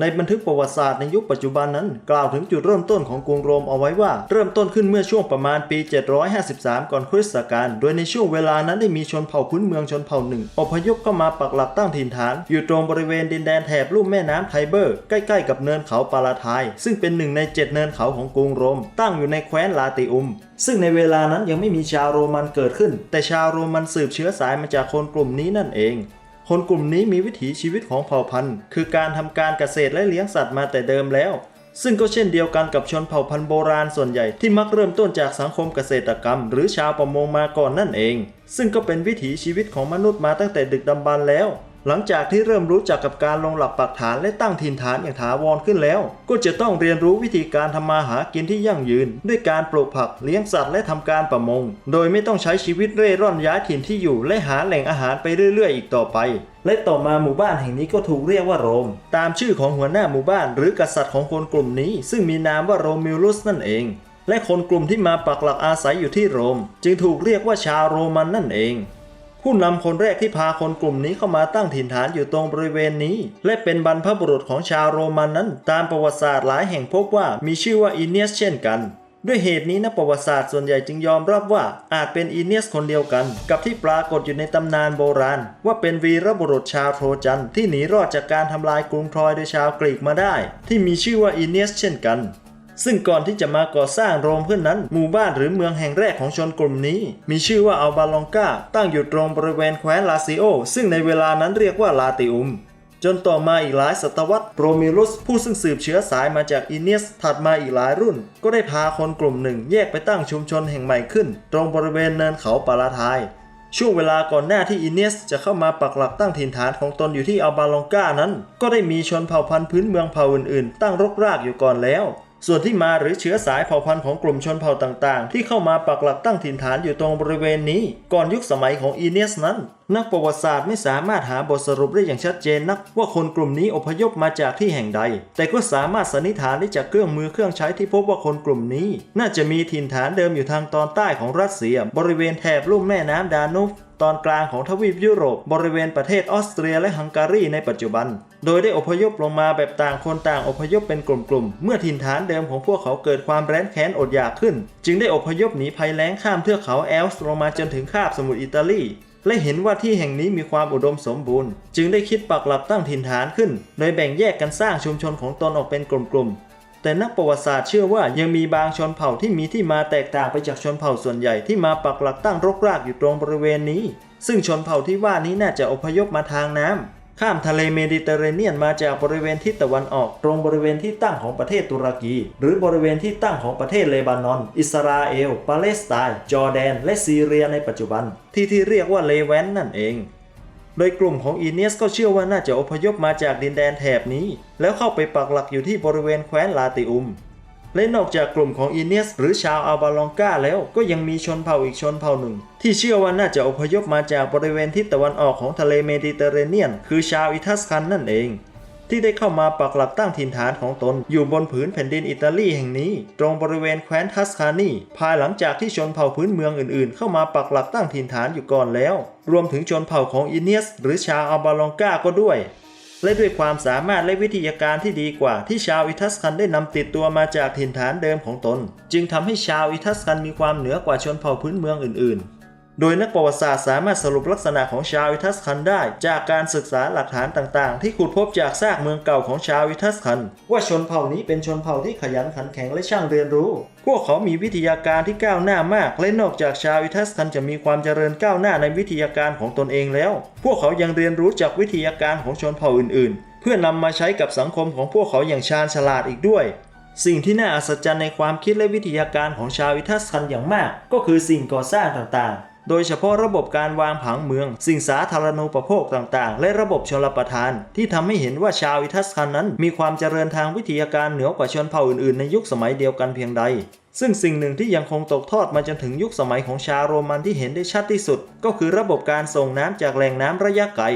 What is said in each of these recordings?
ในบันทึกประวัติศาสตร์ในยุคปัจจุบันนั้น กล่าวถึงจุดเริ่มต้นของกรุงโรมเอาไว้ว่า เริ่มต้นขึ้นเมื่อช่วงประมาณปี 753 ก่อนคริสตกาลโดยในช่วงเวลานั้นได้มีชนเผ่าพื้นเมืองชนเผ่าหนึ่งอพยพเข้ามาปักหลักตั้งถิ่นฐาน อยู่ตรงบริเวณดินแดนแถบลุ่มแม่น้ำไทเบอร์ ใกล้ๆกับเนินเขาปาลาไทายซึ่งเป็นหนึ่งในเจ็ดเนินเขาของกรุงโรม ตั้งอยู่ในแคว้นลาติอุม ซึ่งในเวลานั้นยังไม่มีชาวโรมันเกิดขึ้น แต่ชาวโรมันสืบเชื้อสายมาจากคนกลุ่มนี้นั่นเอง คนกลุ่มนี้มีวิถีชีวิตของเผ่าพันธุ์ คือการทำการเกษตรและเลี้ยงสัตว์มาแต่เดิมแล้ว ซึ่งก็เช่นเดียวกันกับชนเผ่าพันธุ์โบราณส่วนใหญ่ที่มักเริ่มต้นจากสังคมเกษตรกรรม หรือชาวประมงมาก่อนนั่นเอง ซึ่งก็เป็นวิถีชีวิตของมนุษย์มาตั้งแต่ดึกดำบรรพ์แล้ว หลังจากที่เริ่มรู้จักกับการลงหลักปักฐานและตั้งถิ่นฐานอย่างถาวรขึ้นแล้ว ก็จะต้องเรียนรู้วิธีการทำมาหากินที่ยั่งยืน ด้วยการปลูกผักเลี้ยงสัตว์และทำการประมง โดยไม่ต้องใช้ชีวิตเร่ร่อนย้ายถิ่นที่อยู่และหาแหล่งอาหารไปเรื่อย ๆ อีกต่อไป และต่อมาหมู่บ้านแห่งนี้ก็ถูกเรียกว่าโรม ตามชื่อของหัวหน้าหมู่บ้าน หรือกษัตริย์ของคนกลุ่มนี้ ซึ่งมีนามว่าโรมิลุสนั่นเองและคนกลุ่มที่มาปักหลักอาศัยอยู่ที่โรม จึงถูกเรียกว่าชาวโรมันนั่นเอง ผู้นำคนแรกที่พาคนกลุ่มนี้เข้ามาตั้งถิ่นฐานอยู่ตรงบริเวณนี้ และเป็นบรรพบุรุษของชาวโรมันนั้น ตามประวัติศาสตร์หลายแห่งพบว่ามีชื่อว่าอีเนียสเช่นกันด้วยเหตุนี้นักประวัติศาสตร์ส่วนใหญ่จึงยอมรับว่าอาจเป็นอีเนียสคนเดียวกัน กับที่ปรากฏอยู่ในตำนานโบราณ ว่าเป็นวีรบุรุษชาวโทรจันที่หนีรอดจากการทำลายกรุงทรอยโดยชาวกรีกมาได้ ที่มีชื่อว่าอีเนียสเช่นกัน ซึ่งก่อนที่จะมาก่อสร้างโรมขึ้นนั้น หมู่บ้านหรือเมืองแห่งแรกของชนกลุ่มนี้ มีชื่อว่าอัลบาลองกาตั้งอยู่ตรงบริเวณแคว้นลาซิโอ ซึ่งในเวลานั้นเรียกว่าลาติอุมจนต่อมาอีกหลายศตวรรษโรมิลุสผู้ซึ่งสืบเชื้อสายมาจากอีเนียสถัดมาอีกหลายรุ่น ก็ได้พาคนกลุ่มหนึ่งแยกไปตั้งชุมชนแห่งใหม่ขึ้น ตรงบริเวณเนินเขาปาราทายช่วงเวลาก่อนหน้าที่อินเนสจะเข้ามาปักหลักตั้งถิ่นฐานของตนอยู่ที่อัลบาลองกานั้น ก็ได้มีชนเผ่าพันธุ์พื้นเมืองเผ่าอื่นๆ ตั้งรกรากอยู่ก่อนแล้ว ส่วนที่มาหรือเชื้อสายเผ่าพันธุ์ของกลุ่มชนเผ่าต่างๆ ที่เข้ามาปักหลักตั้งถิ่นฐานอยู่ตรงบริเวณนี้ ก่อนยุคสมัยของอีเนสนั้น นักประวัติศาสตร์ไม่สามารถหาบทสรุปได้อย่างชัดเจนนัก ว่าคนกลุ่มนี้อพยพมาจากที่แห่งใด แต่ก็สามารถสันนิษฐานได้จากเครื่องมือเครื่องใช้ที่พบว่าคนกลุ่มนี้ น่าจะมีถิ่นฐานเดิมอยู่ทางตอนใต้ของรัสเซีย บริเวณแถบลุ่มแม่น้ำดานูบ ตอนกลางของทวีปยุโรป บริเวณประเทศออสเตรียและฮังการีในปัจจุบัน โดยได้อพยพลงมาแบบต่างคนต่างอพยพเป็นกลุ่มๆ เมื่อถิ่นฐานเดิมของพวกเขาเกิดความแร้นแค้นอดอยากขึ้น จึงได้อพยพหนีภัยแล้งข้ามเทือกเขาแอลส์ลงมาจนถึงคาบสมุทรอิตาลีและเห็นว่าที่แห่งนี้มีความอุดมสมบูรณ์ จึงได้คิดปักหลักตั้งถิ่นฐานขึ้น โดยแบ่งแยกกันสร้างชุมชนของตนออกเป็นกลุ่มๆ แต่นักประวัติศาสตร์เชื่อว่ายังมีบางชนเผ่าที่มีที่มาแตกต่างไปจากชนเผ่าส่วนใหญ่ที่มาปักหลักตั้งรกรากอยู่ตรงบริเวณนี้ ซึ่งชนเผ่าที่ว่านี้น่าจะอพยพมาทางน้ำข้ามทะเลเมดิเตอร์เรเนียนมาจากบริเวณทิศตะวันออก ตรงบริเวณที่ตั้งของประเทศตุรกี หรือบริเวณที่ตั้งของประเทศเลบานอน อิสราเอลปาเลสไตน์จอร์แดน และซีเรียในปัจจุบัน ที่ที่เรียกว่าเลแวนนั่นเอง โดยกลุ่มของอีเนียสก็เชื่อว่าน่าจะอพยพมาจากดินแดนแถบนี้ แล้วเข้าไปปักหลักอยู่ที่บริเวณแคว้นลาติอุม และนอกจากกลุ่มของอีเนียสหรือชาวอาบาลองกาแล้วก็ยังมีชนเผ่าอีกชนเผ่าหนึ่ง ที่เชื่อว่าน่าจะอพยพมาจากบริเวณทิศตะวันออกของทะเลเมดิเตอร์เรเนียน คือชาวอิทัสคันนั่นเอง ที่ได้เข้ามาปักหลักตั้งถิ่นฐานของตน อยู่บนผืนแผ่นดินอิตาลีแห่งนี้ ตรงบริเวณแคว้นทัสคานีภายหลังจากที่ชนเผ่าพื้นเมืองอื่นๆ เข้ามาปักหลักตั้งถิ่นฐานอยู่ก่อนแล้ว รวมถึงชนเผ่าของอินเนียส หรือชาวอัลบาลองกาก็ด้วยและด้วยความสามารถและวิทยาการที่ดีกว่าที่ชาวอิทัสกันได้นำติดตัวมาจากถิ่นฐานเดิมของตน จึงทำให้ชาวอิทัสกันมีความเหนือกว่าชนเผ่าพื้นเมืองอื่นๆ โดยนักประวัติศาสตร์สามารถสรุปลักษณะของชาวอิทัสคันได้ จากการศึกษาหลักฐานต่างๆ ที่ขุดพบจากซากเมืองเก่าของชาวอิทัสคัน ว่าชนเผ่านี้เป็นชนเผ่าที่ขยันขันแข็งและช่างเรียนรู้ พวกเขามีวิทยาการที่ก้าวหน้ามาก และนอกจากชาวอิทัสคันจะมีความเจริญก้าวหน้าในวิทยาการของตนเองแล้ว พวกเขายังเรียนรู้จากวิทยาการของชนเผ่าอื่น ๆ เพื่อนำมาใช้กับสังคมของพวกเขาอย่างชาญฉลาดอีกด้วยสิ่งที่น่าอัศจรรย์ในความคิดและวิทยาการของชาวอิทัสคันอย่างมาก ก็คือสิ่งก่อสร้างต่างๆ โดยเฉพาะระบบการวางผังเมือง สิ่งสาธารณูปโภคต่างๆ และระบบชลประทาน ที่ทำให้เห็นว่าชาวอิทัสคันนั้น มีความเจริญทางวิทยาการเหนือกว่าชนเผ่าอื่นๆ ในยุคสมัยเดียวกันเพียงใด ซึ่งสิ่งหนึ่งที่ยังคงตกทอดมาจนถึงยุคสมัยของชาวโรมันที่เห็นได้ชัดที่สุด ก็คือระบบการส่งน้ำจากแหล่งน้ำระยะไกล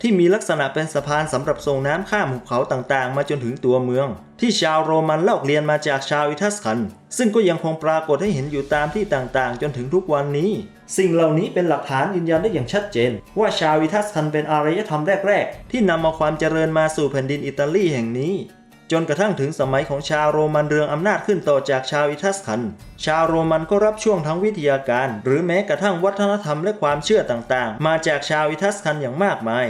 ที่มีลักษณะเป็นสะพานสำหรับส่งน้ำข้ามหุบเขาต่างๆ มาจนถึงตัวเมือง ที่ชาวโรมันลอกเรียนมาจากชาวอิทัสคัน ซึ่งก็ยังคงปรากฏให้เห็นอยู่ตามที่ต่างๆ จนถึงทุกวันนี้ สิ่งเหล่านี้เป็นหลักฐานยืนยันได้อย่างชัดเจน ว่าชาวอิทัสคันเป็นอารยธรรมแรกๆ ที่นำมาความเจริญมาสู่แผ่นดินอิตาลีแห่งนี้จนกระทั่งถึงสมัยของชาวโรมันเรืองอำนาจขึ้นต่อจากชาวอิทัสคัน ชาวโรมันก็รับช่วงทั้งวิทยาการ หรือแม้กระทั่งวัฒนธรรมและความเชื่อต่างๆ มาจากชาวอิทัสคันอย่างมากมาย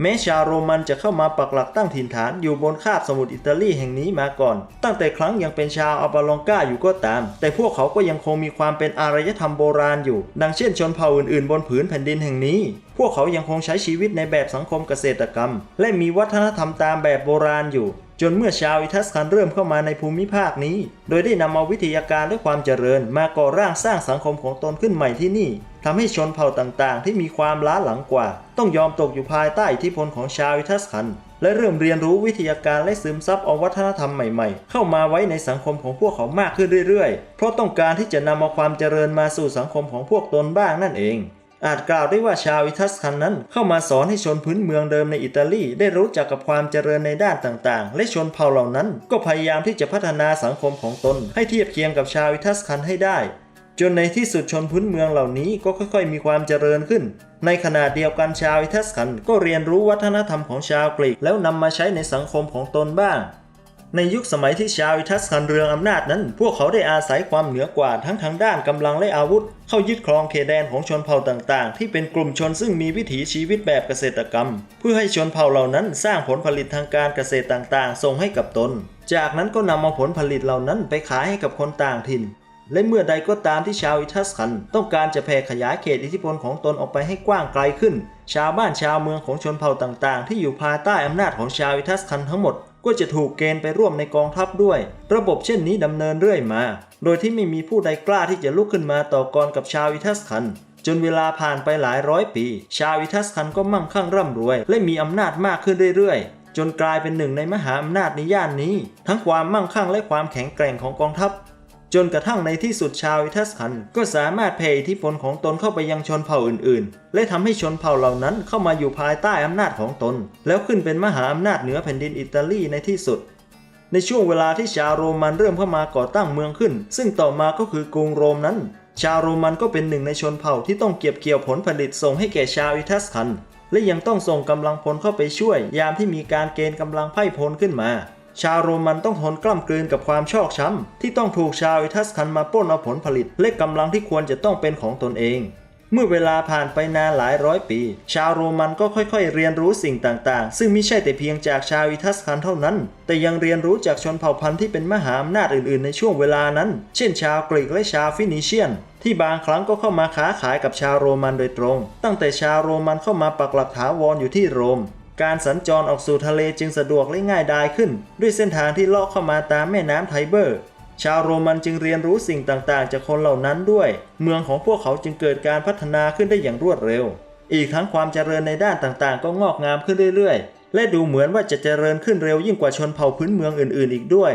แม้ชาวโรมันจะเข้ามาปักหลักตั้งถิ่นฐานอยู่บนคาบสมุทรอิตาลีแห่งนี้มาก่อน ตั้งแต่ครั้งยังเป็นชาวอัลบาลองกาอยู่ก็ตาม แต่พวกเขาก็ยังคงมีความเป็นอารยธรรมโบราณอยู่ ดังเช่นชนเผ่าอื่นๆ บนผืนแผ่นดินแห่งนี้ พวกเขายังคงใช้ชีวิตในแบบสังคมเกษตรกรรม และมีวัฒนธรรมตามแบบโบราณอยู่จนเมื่อชาวอิทัสคันเริ่มเข้ามาในภูมิภาคนี้ โดยได้นำเอาวิทยาการและความเจริญ มาก่อร่างสร้างสังคมของตนขึ้นใหม่ที่นี่ ทำให้ชนเผ่าต่างๆ ที่มีความล้าหลังกว่า ต้องยอมตกอยู่ภายใต้อิทธิพลของชาวอิทัสคัน และเริ่มเรียนรู้วิทยาการและซึมซับเอาวัฒนธรรมใหม่ๆ เข้ามาไว้ในสังคมของพวกเขามากขึ้นเรื่อยๆ เพราะต้องการที่จะนำเอาความเจริญมาสู่สังคมของพวกตนบ้างนั่นเองอาจกล่าวได้ว่าชาวอิทัสคันนั้นเข้ามาสอนให้ชนพื้นเมืองเดิมในอิตาลีได้รู้จักกับความเจริญในด้านต่างๆ และชนเผ่าเหล่านั้นก็พยายามที่จะพัฒนาสังคมของตน ให้เทียบเคียงกับชาวอิทัสคันให้ได้ จนในที่สุดชนพื้นเมืองเหล่านี้ก็ค่อยๆ มีความเจริญขึ้น ในขณะเดียวกันชาวอิทัสคันก็เรียนรู้วัฒนธรรมของชาวกรีกแล้วนำมาใช้ในสังคมของตนบ้าง ในยุคสมัยที่ชาวอิทัสคันเรืองอำนาจนั้น พวกเขาได้อาศัยความเหนือกว่าทั้งทางด้านกำลังและอาวุธ เข้ายึดครองเขตแดนของชนเผ่าต่างๆ ที่เป็นกลุ่มชนซึ่งมีวิถีชีวิตแบบเกษตรกรรม เพื่อให้ชนเผ่าเหล่านั้นสร้างผลผลิตทางการเกษตรต่างๆ ส่งให้กับตน จากนั้นก็นำเอาผลผลิตเหล่านั้นไปขายให้กับคนต่างถิ่น และเมื่อใดก็ตามที่ชาวอิทัสคัน ต้องการจะแผ่ขยายเขตอิทธิพลของตนออกไปให้กว้างไกลขึ้น ชาวบ้านชาวเมืองของชนเผ่าต่างๆ ที่อยู่ภายใต้อำนาจของชาวอิทัสคันทั้งหมด ก็จะถูกเกณฑ์ไปร่วมในกองทัพด้วย ระบบเช่นนี้ดำเนินเรื่อยมา โดยที่ไม่มีผู้ใดกล้าที่จะลุกขึ้นมาต่อกรกับชาวอิทัสคันจนเวลาผ่านไปหลายร้อยปี ชาวอิทัสคันก็มั่งคั่งร่ำรวย และมีอำนาจมากขึ้นเรื่อยๆ จนกลายเป็นหนึ่งในมหาอำนาจในย่านนี้ ทั้งความมั่งคั่งและความแข็งแกร่งของกองทัพ จนกระทั่งในที่สุดชาวอิทัสคันก็สามารถแผ่อิทธิพลของตนเข้าไปยังชนเผ่าอื่นๆ และทำให้ชนเผ่าเหล่านั้นเข้ามาอยู่ภายใต้อำนาจของตน แล้วขึ้นเป็นมหาอำนาจเหนือแผ่นดินอิตาลีในที่สุด ในช่วงเวลาที่ชาวโรมันเริ่มเข้ามาก่อตั้งเมืองขึ้น ซึ่งต่อมาก็คือกรุงโรมนั้น ชาวโรมันก็เป็นหนึ่งในชนเผ่าที่ต้องเก็บเกี่ยวผลผลิตส่งให้แก่ชาวอิทัสคันและยังต้องส่งกำลังพลเข้าไปช่วย ยามที่มีการเกณฑ์กำลังไพ่พลขึ้นมา ชาวโรมันต้องทนกล้ำกลืนกับความชอกช้ำ ที่ต้องถูกชาวอิทัสคันมาปล้นเอาผลผลิต และกำลังที่ควรจะต้องเป็นของตนเอง เมื่อเวลาผ่านไปนานหลายร้อยปี ชาวโรมันก็ค่อยๆ เรียนรู้สิ่งต่างๆ ซึ่งไม่ใช่แต่เพียงจากชาวอิทัสคันเท่านั้น แต่ยังเรียนรู้จากชนเผ่าพันธุ์ที่เป็นมหาอำนาจอื่นๆ ในช่วงเวลานั้น เช่น ชาวกรีกและชาวฟินิเชียนที่บางครั้งก็เข้ามาค้าขายกับชาวโรมันโดยตรง ตั้งแต่ชาวโรมันเข้ามาปักหลักถาวรอยู่ที่โรม การสัญจรออกสู่ทะเลจึงสะดวกและง่ายดายขึ้น ด้วยเส้นทางที่เลาะเข้ามาตามแม่น้ำไทเบอร์ ชาวโรมันจึงเรียนรู้สิ่งต่างๆ จากคนเหล่านั้นด้วย เมืองของพวกเขาจึงเกิดการพัฒนาขึ้นได้อย่างรวดเร็ว อีกทั้งความเจริญในด้านต่างๆ ก็งอกงามขึ้นเรื่อยๆ และดูเหมือนว่าจะเจริญขึ้นเร็วยิ่งกว่าชนเผ่าพื้นเมืองอื่นๆ อีกด้วย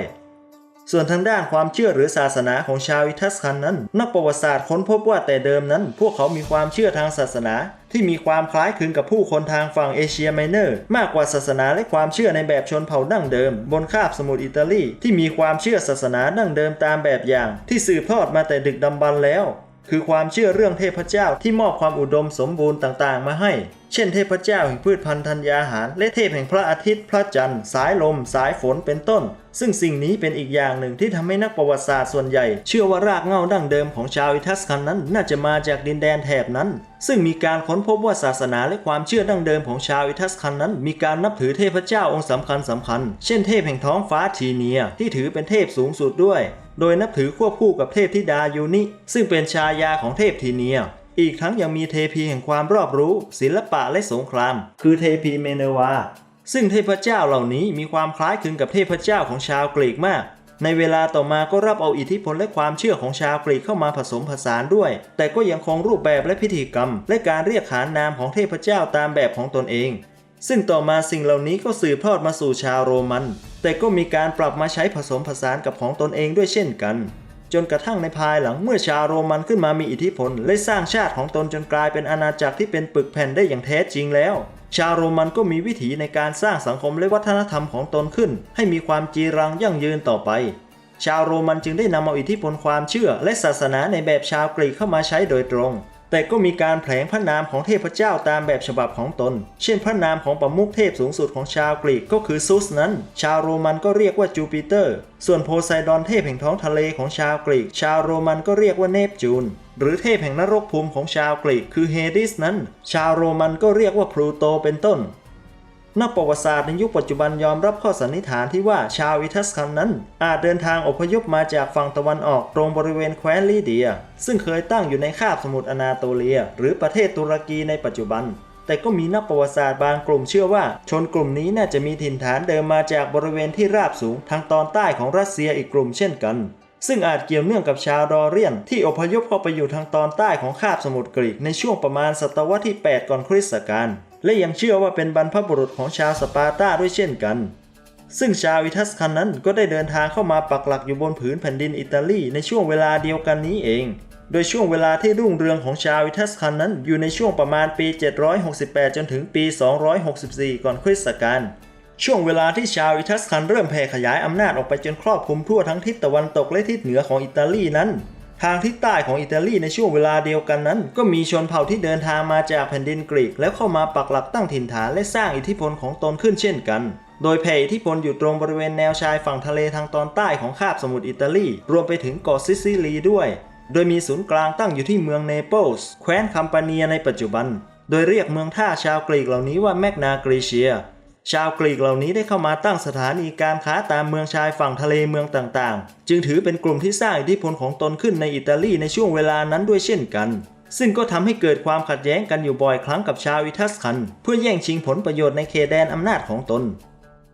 ส่วนทางด้านความเชื่อหรือศาสนาของชาวอิทัสคันนั้น นักประวัติศาสตร์ค้นพบว่าแต่เดิมนั้น พวกเขามีความเชื่อทางศาสนา ที่มีความคล้ายคลึงกับผู้คนทางฝั่งเอเชียไมเนอร์มากกว่าศาสนาและความเชื่อในแบบชนเผ่าดั้งเดิม บนคาบสมุทรอิตาลีที่มีความเชื่อศาสนาดั้งเดิมตามแบบอย่าง ที่สืบทอดมาแต่ดึกดำบรรพ์แล้ว คือความเชื่อเรื่องเทพเจ้าที่มอบความอุดมสมบูรณ์ต่างๆ มาให้ เช่นเทพเจ้าแห่งพืชพันธุ์ธัญญาหาร และเทพแห่งพระอาทิตย์ พระจันทร์ สายลม สายฝนเป็นต้น ซึ่งสิ่งนี้เป็นอีกอย่างหนึ่งที่ทำให้นักประวัติศาสตร์ส่วนใหญ่ เชื่อว่ารากเหง้าดั้งเดิมของชาวอิทัสกันนั้น น่าจะมาจากดินแดนแถบนั้น ซึ่งมีการค้นพบว่าศาสนาและความเชื่อดั้งเดิมของชาวอิทัสกันนั้น มีการนับถือเทพเจ้าองค์สำคัญสำคัญ เช่นเทพแห่งท้องฟ้าทีเนียที่ถือเป็นเทพสูงสุดด้วย โดยนับถือควบคู่กับเทพธิดายูนิซึ่งเป็นชายาของเทพทีเนีย อีกทั้งยังมีเทพีแห่งความรอบรู้ ศิลปะและสงคราม คือเทพีเมเนวา ซึ่งเทพเจ้าเหล่านี้มีความคล้ายคลึงกับเทพเจ้าของชาวกรีกมาก ในเวลาต่อมาก็รับเอาอิทธิพลและความเชื่อของชาวกรีกเข้ามาผสมผสานด้วย แต่ก็ยังคงรูปแบบและพิธีกรรม และการเรียกขานนามของเทพเจ้าตามแบบของตนเอง ซึ่งต่อมาสิ่งเหล่านี้ก็สืบทอดมาสู่ชาวโรมัน แต่ก็มีการปรับมาใช้ผสมผสานกับของตนเองด้วยเช่นกัน จนกระทั่งในภายหลังเมื่อชาวโรมันขึ้นมามีอิทธิพลและสร้างชาติของตนจนกลายเป็นอาณาจักรที่เป็นปึกแผ่นได้อย่างแท้จริงแล้ว ชาวโรมันก็มีวิถีในการสร้างสังคมและวัฒนธรรมของตนขึ้น ให้มีความจีรังยั่งยืนต่อไป ชาวโรมันจึงได้นำเอาอิทธิพลความเชื่อและศาสนาในแบบชาวกรีกเข้ามาใช้โดยตรง แต่ก็มีการแผลงพระนามของเทพเจ้าตามแบบฉบับของตน เช่นพระนามของประมุขเทพสูงสุดของชาวกรีกก็คือซุสนั้น ชาวโรมันก็เรียกว่าจูปิเตอร์ ส่วนโพไซดอนเทพแห่งท้องทะเลของชาวกรีก ชาวโรมันก็เรียกว่าเนปจูน หรือเทพแห่งนรกภูมิของชาวกรีกคือเฮดิสนั้น ชาวโรมันก็เรียกว่าพลูโตเป็นต้น นักประวัติศาสตร์ในยุคปัจจุบันยอมรับข้อสันนิษฐานที่ว่าชาวอิทัสคันนั้น อาจเดินทางอพยพมาจากฝั่งตะวันออกตรงบริเวณแคว้นลีเดีย ซึ่งเคยตั้งอยู่ในคาบสมุทรอนาโตเลีย หรือประเทศตุรกีในปัจจุบัน แต่ก็มีนักประวัติศาสตร์บางกลุ่มเชื่อว่า ชนกลุ่มนี้น่าจะมีถิ่นฐานเดิมมาจากบริเวณที่ราบสูงทางตอนใต้ของรัสเซียอีกกลุ่มเช่นกันซึ่งอาจเกี่ยวเนื่องกับชาวดอเรียน ที่อพยพเข้าไปอยู่ทางตอนใต้ของคาบสมุทรกรีกในช่วงประมาณศตวรรษที่ 8 ก่อนคริสตกาล และยังเชื่อว่าเป็นบรรพบุรุษของชาวสปาร์ตาด้วยเช่นกัน ซึ่งชาวอิทัสคันนั้นก็ได้เดินทางเข้ามาปักหลักอยู่บนผืนแผ่นดินอิตาลีในช่วงเวลาเดียวกันนี้เอง โดยช่วงเวลาที่รุ่งเรืองของชาวอิทัสคันนั้นอยู่ในช่วงประมาณปี 768 จนถึงปี 264 ก่อนคริสตกาลช่วงเวลาที่ชาวอิทัสคันเริ่มแผ่ขยายอำนาจออกไปจนครอบคลุมทั่วทั้งทิศตะวันตกและทิศเหนือของอิตาลีนั้น ทางทิศใต้ของอิตาลีในช่วงเวลาเดียวกันนั้น ก็มีชนเผ่าที่เดินทางมาจากแผ่นดินกรีก แล้วเข้ามาปักหลักตั้งถิ่นฐานและสร้างอิทธิพลของตนขึ้นเช่นกัน โดยแผ่อิทธิพลอยู่ตรงบริเวณแนวชายฝั่งทะเลทางตอนใต้ของคาบสมุทรอิตาลี รวมไปถึงเกาะซิซิลีด้วย โดยมีศูนย์กลางตั้งอยู่ที่เมืองเนเปิลส์แคว้นคัมปาเนียในปัจจุบัน โดยเรียกเมืองท่าชาวกรีกเหล่านี้ว่าแมกนากรีเชีย ชาวกรีกเหล่านี้ได้เข้ามาตั้งสถานีการค้าตามเมืองชายฝั่งทะเลเมืองต่างๆ จึงถือเป็นกลุ่มที่สร้างอิทธิพลของตนขึ้นในอิตาลีในช่วงเวลานั้นด้วยเช่นกัน ซึ่งก็ทำให้เกิดความขัดแย้งกันอยู่บ่อยครั้งกับชาวอิทัสคัน เพื่อแย่งชิงผลประโยชน์ในเขตแดนอำนาจของตน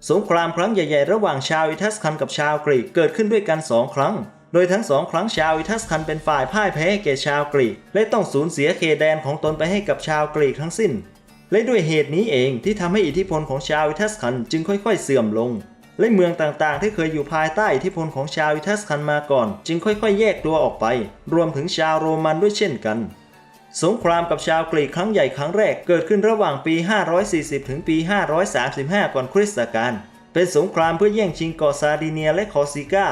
สงครามครั้งใหญ่ๆ ระหว่างชาวอิทัสคันกับชาวกรีกเกิดขึ้นด้วยกันสองครั้ง โดยทั้งสองครั้งชาวอิทัสคันเป็นฝ่ายพ่ายแพ้แก่ชาวกรีก และต้องสูญเสียเขตแดนของตนไปให้กับชาวกรีกทั้งสิ้น และด้วยเหตุนี้เองที่ทำให้อิทธิพลของชาวอิทัสคันจึงค่อย ๆ เสื่อมลง และเมืองต่างๆ ที่เคยอยู่ภายใต้อิทธิพลของชาวอิทัสคันมาก่อน จึงค่อยๆ แยกตัวออกไป รวมถึงชาวโรมันด้วยเช่นกัน สงครามกับชาวกรีกครั้งใหญ่ครั้งแรกเกิดขึ้นระหว่างปี 540 ถึงปี 535 ก่อนคริสตกาลเป็นสงครามเพื่อแย่งชิงเกาะซาร์ดิเนียและคอร์ซิก้า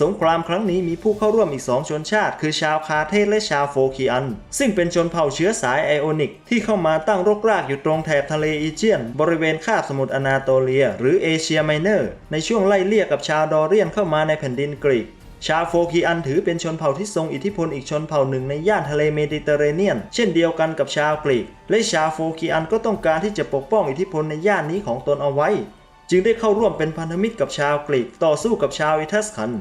สงครามครั้งนี้มีผู้เข้าร่วมอีกสองชนชาติ คือชาวคาเทสและชาวโฟคีอัน ซึ่งเป็นชนเผ่าเชื้อสายไอโอนิก ที่เข้ามาตั้งรกรากอยู่ตรงแถบทะเลอีเจียน บริเวณคาบสมุทรอนาโตเลีย หรือเอเชียไมเนอร์ ในช่วงไล่เลี่ยกับชาวดอเรียนเข้ามาในแผ่นดินกรีกชาวโฟคีอันถือเป็นชนเผ่าที่ทรงอิทธิพลอีกชนเผ่าหนึ่งในย่านทะเลเมดิเตอร์เรเนียน เช่นเดียวกันกับชาวกรีก และชาวโฟคีอันก็ต้องการที่จะปกป้องอิทธิพลในย่านนี้ของตนเอาไว้ จึงได้เข้าร่วมเป็นพันธมิตรกับชาวกรีกต่อสู้กับชาวอิทัสคัน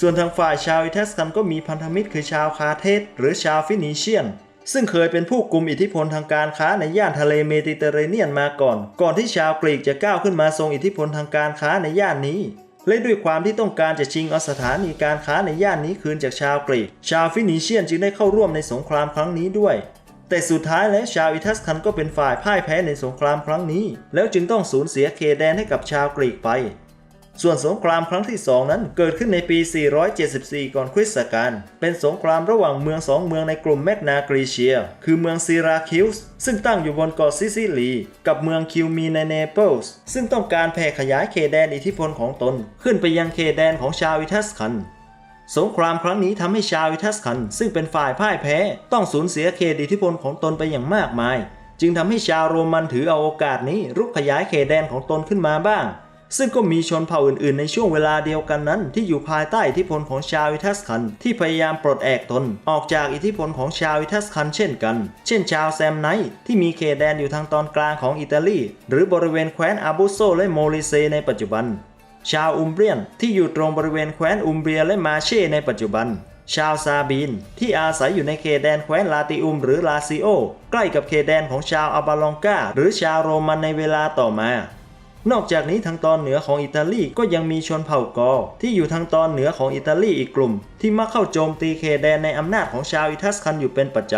ส่วนทางฝ่ายชาวอิทัสคันก็มีพันธมิตรคือชาวคาเทสหรือชาวฟินิเชียน ซึ่งเคยเป็นผู้กลุ่มอิทธิพลทางการค้าในย่านทะเลเมดิเตอร์เรเนียนมาก่อน ก่อนที่ชาวกรีกจะก้าวขึ้นมาทรงอิทธิพลทางการค้าในย่านนี้และด้วยความที่ต้องการจะชิงเอาสถานีการค้าในย่านนี้คืนจากชาวกรีก ชาวฟินิเชียนจึงได้เข้าร่วมในสงครามครั้งนี้ด้วย แต่สุดท้ายแล้วชาวอิทัสคันก็เป็นฝ่ายพ่ายแพ้ในสงครามครั้งนี้ แล้วจึงต้องสูญเสียเขตแดนให้กับชาวกรีกไป ส่วนสงครามครั้งที่ 2 นั้นเกิดขึ้นในปี 474 ก่อนคริสต์กาล เป็นสงครามระหว่างเมืองสองเมืองในกลุ่มแมกนากรีเชีย คือเมืองซิราคิวส์ซึ่งตั้งอยู่บนเกาะซิซิลี กับเมืองคิวมีในเนเปิลส์ซึ่งต้องการแผ่ขยายเขตแดนอิทธิพลของตน ขึ้นไปยังเขตแดนของชาวอิทัสคันสงครามครั้งนี้ทำให้ชาวอิทัสคัน ซึ่งเป็นฝ่ายพ่ายแพ้ ต้องสูญเสียเขตอิทธิพลของตนไปอย่างมากมาย จึงทำให้ชาวโรมันถือเอาโอกาสนี้รุกขยายเขตแดนของตนขึ้นมาบ้าง ซึ่งก็มีชนเผ่าอื่นๆ ในช่วงเวลาเดียวกันนั้น ที่อยู่ภายใต้อิทธิพลของชาวอิทัสคัน ที่พยายามปลดแอกตน ออกจากอิทธิพลของชาวอิทัสคันเช่นกัน เช่นชาวแซมไนท์ที่มีเขตแดนอยู่ทางตอนกลางของอิตาลี หรือบริเวณแคว้นอาบุโซและโมลิเซในปัจจุบัน ชาวอุมเบียนที่อยู่ตรงบริเวณแคว้นอุมเบียและมาเช่ในปัจจุบัน ชาวซาบีน ที่อาศัยอยู่ในเขตแดนแคว้นลาติอุมหรือลาซิโอ ใกล้กับเขตแดนของชาวอาบาลองกาหรือชาวโรมันในเวลาต่อมา นอกจากนี้ทางตอนเหนือของอิตาลีก็ยังมีชนเผ่ากอที่อยู่ทางตอนเหนือของอิตาลีอีกกลุ่ม ที่มักเข้าโจมตีเขตแดนในอำนาจของชาวอิทัสคันอยู่เป็นประจ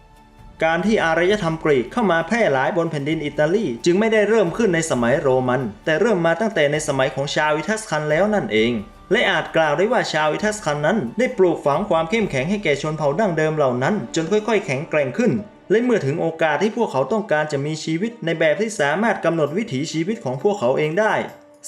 ำการที่อารยธรรมกรีกเข้ามาแพร่หลายบนแผ่นดินอิตาลี จึงไม่ได้เริ่มขึ้นในสมัยโรมัน แต่เริ่มมาตั้งแต่ในสมัยของชาวอิทัสคันแล้วนั่นเอง และอาจกล่าวได้ว่าชาวอิทัสคันนั้น ได้ปลูกฝังความเข้มแข็งให้แก่ชนเผ่าดั้งเดิมเหล่านั้น จนค่อยๆ แข็งแกร่งขึ้น และเมื่อถึงโอกาสที่พวกเขาต้องการจะมีชีวิตในแบบที่สามารถกำหนดวิถีชีวิตของพวกเขาเองได้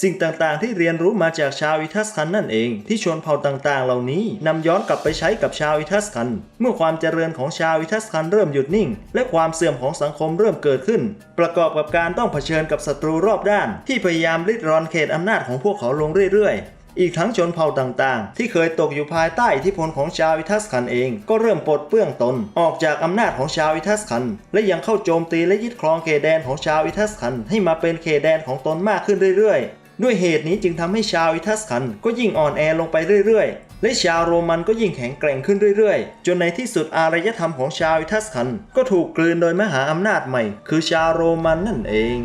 สิ่งต่างๆ ที่เรียนรู้มาจากชาวอิทัสคันนั่นเองที่ชนเผ่าต่างๆ เหล่านี้นำย้อนกลับไปใช้กับชาวอิทัสคัน เมื่อความเจริญของชาวอิทัสคันเริ่มหยุดนิ่ง และความเสื่อมของสังคมเริ่มเกิดขึ้น ประกอบกับการต้องเผชิญกับศัตรูรอบด้าน ที่พยายามริดรอนเขตอำนาจของพวกเขาลงเรื่อยๆ อีกทั้งชนเผ่าต่างๆ ที่เคยตกอยู่ภายใต้อิทธิพลของชาวอิทัสคันเองก็เริ่มปลดเปลื้องตน ออกจากอำนาจของชาวอิทัสคัน และยังเข้าโจมตีและยึดครองเขตแดนของชาวอิทัสคันให้มาเป็นเขตแดนของตนมากขึ้นเรื่อยๆ ด้วยเหตุนี้จึงทำให้ชาวอิทัสคันก็ยิ่งอ่อนแอลงไปเรื่อยๆและชาวโรมันก็ยิ่งแข็งแกร่งขึ้นเรื่อยๆ จนในที่สุดอารยธรรมของชาวอิทัสคัน ก็ถูกกลืนโดยมหาอำนาจใหม่ คือชาวโรมันนั่นเอง